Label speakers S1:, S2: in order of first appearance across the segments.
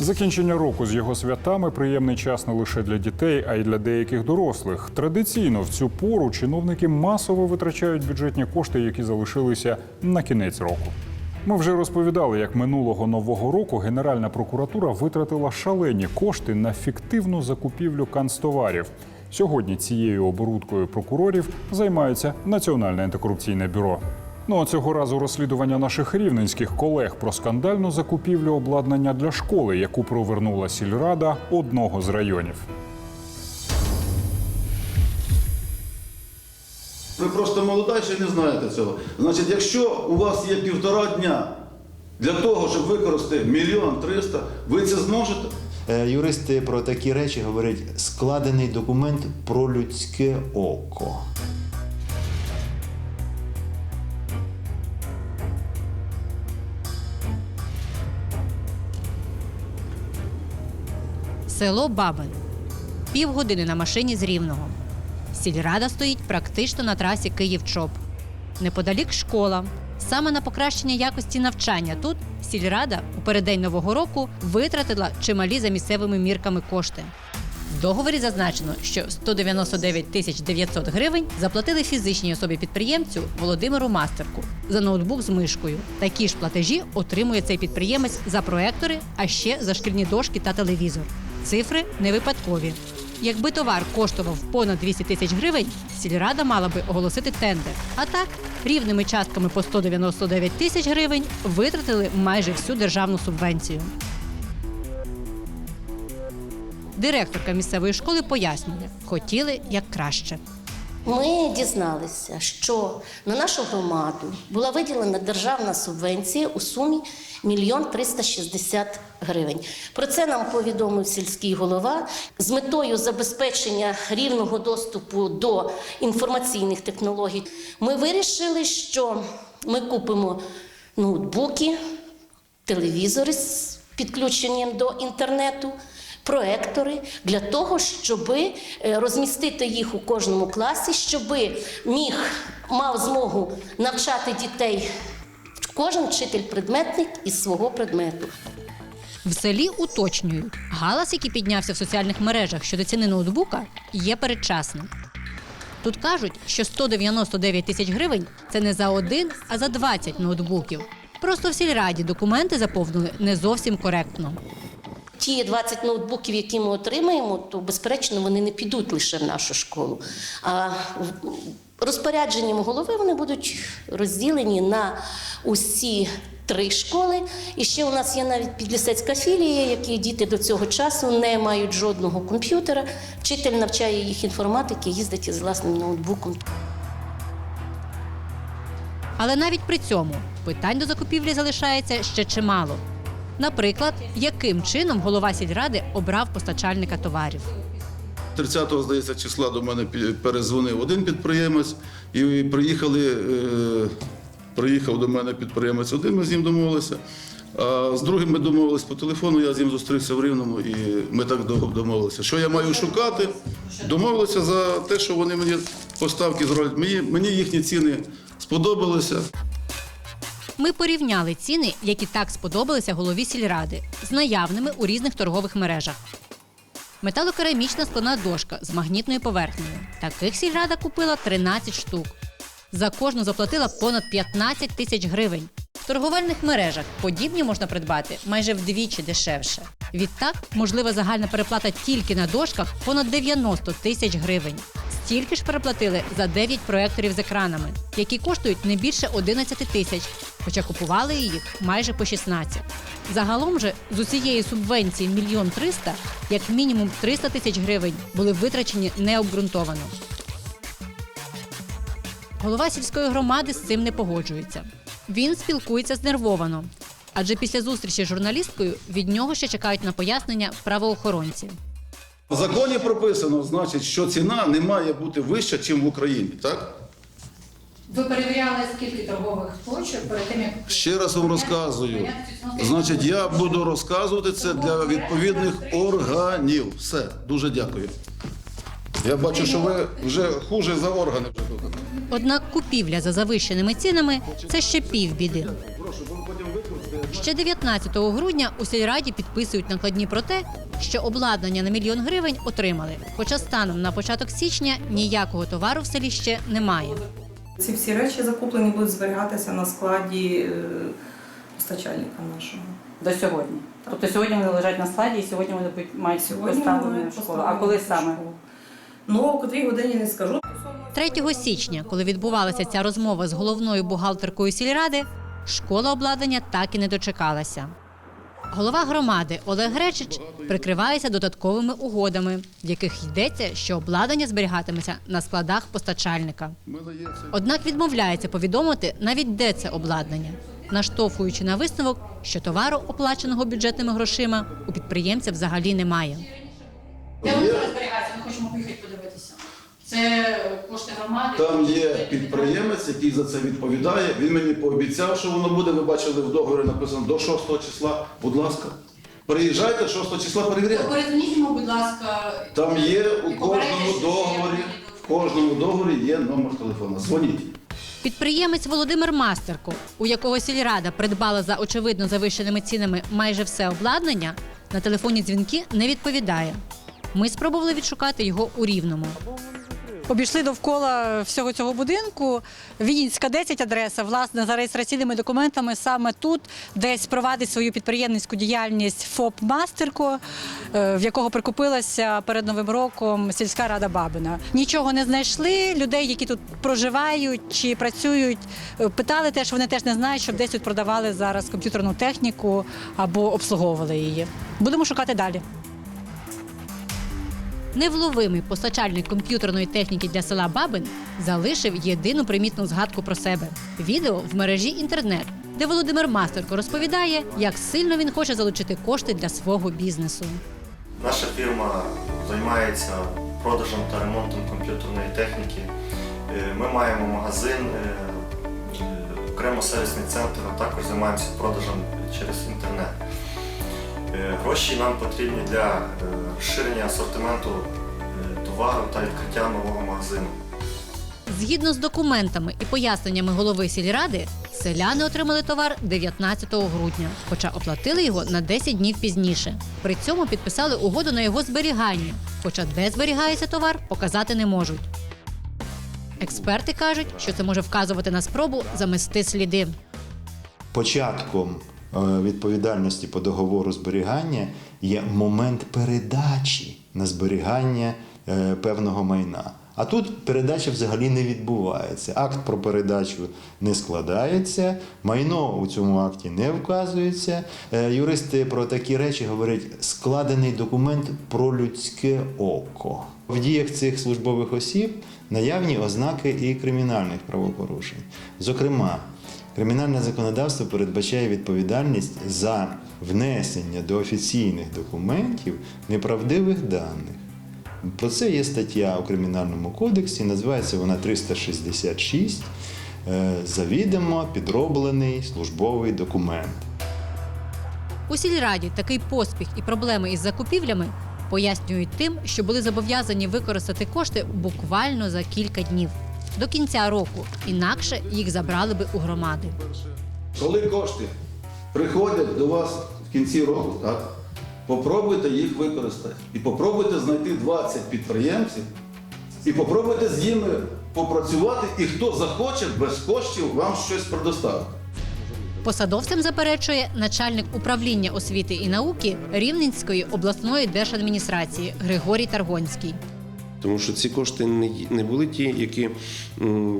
S1: Закінчення року з його святами приємний час не лише для дітей, а й для деяких дорослих. Традиційно в цю пору чиновники масово витрачають бюджетні кошти, які залишилися на кінець року. Ми вже розповідали, як минулого нового року Генеральна прокуратура витратила шалені кошти на фіктивну закупівлю канцтоварів. Сьогодні цією оборудкою прокурорів займається Національне антикорупційне бюро. Ну а цього разу розслідування наших рівненських колег про скандальну закупівлю обладнання для школи, яку провернула сільрада одного з районів.
S2: Ви просто молода і ще не знаєте цього. Значить, якщо у вас є півтора дня для того, щоб використати мільйон триста, ви це зможете?
S3: Е, Юристи про такі речі говорять складений документ про людське око.
S4: Село Бабин. Півгодини на машині з Рівного. Сільрада стоїть практично на трасі Київ-Чоп. Неподалік школа. Саме на покращення якості навчання тут сільрада у переддень нового року витратила чималі за місцевими мірками кошти. В договорі зазначено, що 199 тисяч 900 гривень заплатили фізичній особі підприємцю Володимиру Мастерку за ноутбук з мишкою. Такі ж платежі отримує цей підприємець за проектори, а ще за шкільні дошки та телевізор. Цифри не випадкові. Якби товар коштував понад 200 тисяч гривень, сільрада мала би оголосити тендер. А так, рівними частками по 199 тисяч гривень витратили майже всю державну субвенцію. Директорка місцевої школи пояснює, хотіли як краще.
S5: Ми дізналися, що на нашу громаду була виділена державна субвенція у сумі мільйон 360 гривень. Про це нам повідомив сільський голова з метою забезпечення рівного доступу до інформаційних технологій. Ми вирішили, що ми купимо ноутбуки, телевізори з підключенням до інтернету. Проектори для того, щоб розмістити їх у кожному класі, щоб міг мав змогу навчати дітей кожен вчитель предметник із свого предмету.
S4: В селі уточнюють, галас, який піднявся в соціальних мережах щодо ціни ноутбука, є передчасним. Тут кажуть, що 199 тисяч гривень це не за один, а за 20 ноутбуків. Просто в сільраді документи заповнили не зовсім коректно.
S5: Ті 20 ноутбуків, які ми отримаємо, то безперечно вони не підуть лише в нашу школу. А розпорядженням голови вони будуть розділені на усі три школи. І ще у нас є навіть підлісецька філія, які діти до цього часу не мають жодного комп'ютера. Вчитель навчає їх інформатики, їздить із власним ноутбуком.
S4: Але навіть при цьому питань до закупівлі залишається ще чимало. Наприклад, яким чином голова сільради обрав постачальника товарів.
S2: 30-го, здається, числа до мене перезвонив один підприємець, і приїхали, е, приїхав до мене підприємець один, ми з ним домовилися. А з другим ми домовились по телефону, я з ним зустрівся в Рівному, і ми так домовилися. Що я маю шукати? Домовилися за те, що вони мені поставки зроблять. Мені їхні ціни сподобалися.
S4: Ми порівняли ціни, які так сподобалися голові сільради, з наявними у різних торгових мережах. Металокерамічна скляна дошка з магнітною поверхнею. Таких сільрада купила 13 штук. За кожну заплатила понад 15 тисяч гривень. В торговельних мережах подібні можна придбати майже вдвічі дешевше. Відтак, можлива загальна переплата тільки на дошках понад 90 тисяч гривень. Стільки ж переплатили за 9 проекторів з екранами, які коштують не більше 11 тисяч, хоча купували їх майже по 16. Загалом же з усієї субвенції мільйон триста, як мінімум 300 тисяч гривень були витрачені необґрунтовано. Голова сільської громади з цим не погоджується. Він спілкується знервовано, адже після зустрічі з журналісткою від нього ще чекають на пояснення правоохоронці.
S2: В законі прописано, значить, що ціна не має бути вища, ніж в Україні. Так?
S6: Ви перевіряли скільки торгових точок перед тим, як
S2: Ще раз вам розказую. Значить, я буду розказувати це для відповідних органів. Все, дуже дякую. Я бачу, що ви вже хуже за органи.
S4: Однак купівля за завищеними цінами це ще півбіди.
S2: Прошу, бо потім
S4: Ще 19 грудня у сільраді підписують накладні про те, що обладнання на мільйон гривень отримали. Хоча станом на початок січня ніякого товару в селі ще немає.
S7: Ці всі речі закуплені будуть зберігатися на складі е, постачальника нашого.
S8: До сьогодні. Тобто сьогодні вони лежать на складі і сьогодні вони будуть мають
S7: Сьогодні
S8: поставлені
S7: вони
S8: в школу. А коли саме?
S7: Ну, о котрій годині не скажу.
S4: 3 січня, коли відбувалася ця розмова з головною бухгалтеркою сільради, школа обладнання так і не дочекалася. Голова громади Олег Гречич прикривається додатковими угодами, в яких йдеться, що обладнання зберігатиметься на складах постачальника. Однак відмовляється повідомити навіть де це обладнання, наштовхуючи на висновок, що товару, оплаченого бюджетними грошима, у підприємця взагалі немає.
S6: Де вони зараз зберігаються? Ми хочемо поїхати подивитися. Це кошти громади.
S2: Там є підприємець, який за це відповідає. Він мені пообіцяв, що воно буде. Ви бачили в договорі написано до 6 числа. Будь ласка, приїжджайте 6 числа перевіряйте.
S6: Передзвоніть йому, будь ласка.
S2: Там є у кожному договорі, в кожному договорі є номер телефона. Дзвоніть.
S4: Підприємець Володимир Мастерко, у якого сільрада придбала за очевидно завищеними цінами майже все обладнання, на телефонні дзвінки не відповідає. Ми спробували відшукати його у Рівному.
S9: Обійшли довкола всього цього будинку. Вінницька 10 адреса, власне, за реєстраційними документами саме тут десь провадить свою підприємницьку діяльність ФОП Мастерко, е, в якого прикупилася перед новим роком сільська рада Бабина. Нічого не знайшли. Людей, які тут проживають чи працюють, е, питали теж, вони теж не знають, щоб десь тут продавали зараз комп'ютерну техніку або обслуговували її. Будемо шукати далі.
S4: Невловимий постачальник комп'ютерної техніки для села Бабин залишив єдину примітну згадку про себе відео в мережі інтернет, де Володимир Мастерко розповідає, як сильно він хоче залучити кошти для свого бізнесу.
S10: Наша фірма займається продажем та ремонтом комп'ютерної техніки. Е, Ми маємо магазин, е, е, окремо сервісний центр, а також займаємося продажем через інтернет. Е, Гроші нам потрібні для е, розширення асортименту е, товару та відкриття нового магазину.
S4: Згідно з документами і поясненнями голови сільради, селяни отримали товар 19 грудня, хоча оплатили його на 10 днів пізніше. При цьому підписали угоду на його зберігання, хоча де зберігається товар, показати не можуть. Експерти кажуть, що це може вказувати на спробу замести сліди.
S3: Початком відповідальності по договору зберігання є момент передачі на зберігання е, певного майна. А тут передача взагалі не відбувається. Акт про передачу не складається, майно у цьому акті не вказується. Е, Юристи про такі речі говорять складений документ про людське око. В діях цих службових осіб наявні ознаки і кримінальних правопорушень. Зокрема, Кримінальне законодавство передбачає відповідальність за внесення до офіційних документів неправдивих даних. Про це є стаття у Кримінальному кодексі, називається вона 366 е, завідомо підроблений службовий документ.
S4: У сільраді такий поспіх і проблеми із закупівлями пояснюють тим, що були зобов'язані використати кошти буквально за кілька днів до кінця року, інакше їх забрали би у громади.
S2: Коли кошти приходять до вас в кінці року, так, попробуйте їх використати. І попробуйте знайти 20 підприємців, і попробуйте з ними попрацювати, і хто захоче без коштів вам щось предоставити.
S4: Посадовцям заперечує начальник управління освіти і науки Рівненської обласної держадміністрації Григорій Таргонський.
S11: Тому що ці кошти не, були ті, які,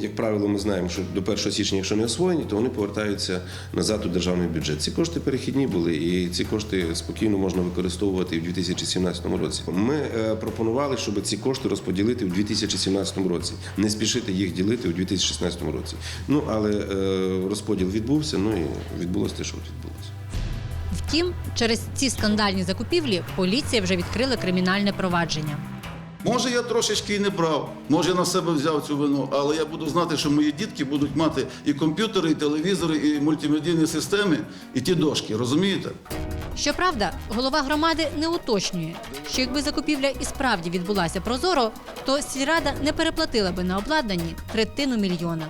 S11: як правило, ми знаємо, що до 1 січня, якщо не освоєні, то вони повертаються назад у державний бюджет. Ці кошти перехідні були, і ці кошти спокійно можна використовувати в 2017 році. Ми е, пропонували, щоб ці кошти розподілити в 2017 році, не спішити їх ділити у 2016 році. Ну але е, розподіл відбувся, ну і відбулося те, що відбулося.
S4: Втім, через ці скандальні закупівлі поліція вже відкрила кримінальне провадження.
S2: Може, я трошечки і не брав, може, на себе взяв цю вину, але я буду знати, що мої дітки будуть мати і комп'ютери, і телевізори, і мультимедійні системи, і ті дошки, розумієте?
S4: Щоправда, голова громади не уточнює, що якби закупівля і справді відбулася прозоро, то сільрада не переплатила би на обладнанні третину мільйона.